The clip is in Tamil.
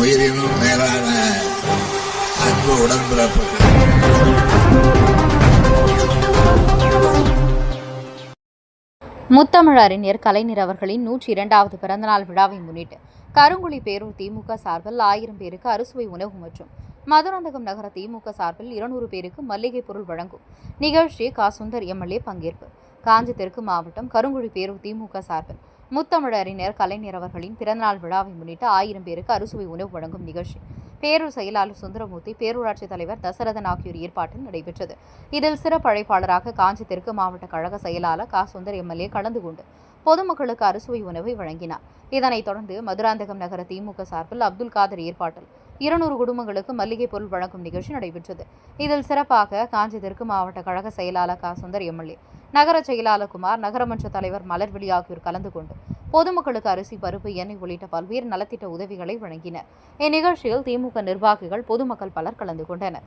உயிரினும் மேலான அன்பு உடன்பிறப்புகள். முத்தமிழ் அறிஞர் கலைஞர் அவர்களின் நூற்றி இரண்டாவது பிறந்தநாள் விழாவை முன்னிட்டு கருங்குழி பேரூர் திமுக சார்பில் ஆயிரம் பேருக்கு அறுசுவை உணவு மற்றும் மதுராந்தகம் நகர திமுக சார்பில் இருநூறு பேருக்கு மல்லிகை பொருள் வழங்கும் நிகழ்ச்சி கா. சுந்தர் எம்எல்ஏ பங்கேற்பு. காஞ்சி தெற்கு மாவட்டம் கருங்குழி பேரூர் திமுக சார்பில் முத்தமிழறிஞர் கலைஞர் அவர்களின் பிறந்தநாள் விழாவை முன்னிட்டு ஆயிரம் பேருக்கு அறுசுவை உணவு வழங்கும் நிகழ்ச்சி. பேரூர் செயலாளர் சுந்தரமூர்த்தி பேரூராட்சி தலைவர் தசரதன் ஆகியோர் ஏற்பாட்டில் நடைபெற்றது. இதில் சிறப்பு அழைப்பாளராக காஞ்சி தெற்கு மாவட்ட கழக செயலாளர் கா. சுந்தர் எம்எல்ஏ கலந்து கொண்டு பொதுமக்களுக்கு அறுசுவை உணவை வழங்கினார். இதனைத் தொடர்ந்து மதுராந்தகம் நகர திமுக சார்பில் அப்துல் காதர் ஏற்பாட்டில் இருநூறு குடும்பங்களுக்கு மல்லிகை பொருள் வழங்கும் நிகழ்ச்சி நடைபெற்றது. இதில் சிறப்பாக காஞ்சி தெற்கு மாவட்ட கழக செயலாளர் கா. சுந்தர் எம்எல்ஏ நகர செயலாளர் குமார் நகரமன்ற தலைவர் மலர்விழி ஆகியோர் கலந்து கொண்டு பொதுமக்களுக்கு அரிசி பருப்பு எண்ணெய் உள்ளிட்ட பல்வேறு நலத்திட்ட உதவிகளை வழங்கினர். இந்நிகழ்ச்சியில் திமுக நிர்வாகிகள் பொதுமக்கள் பலர் கலந்து கொண்டனர்.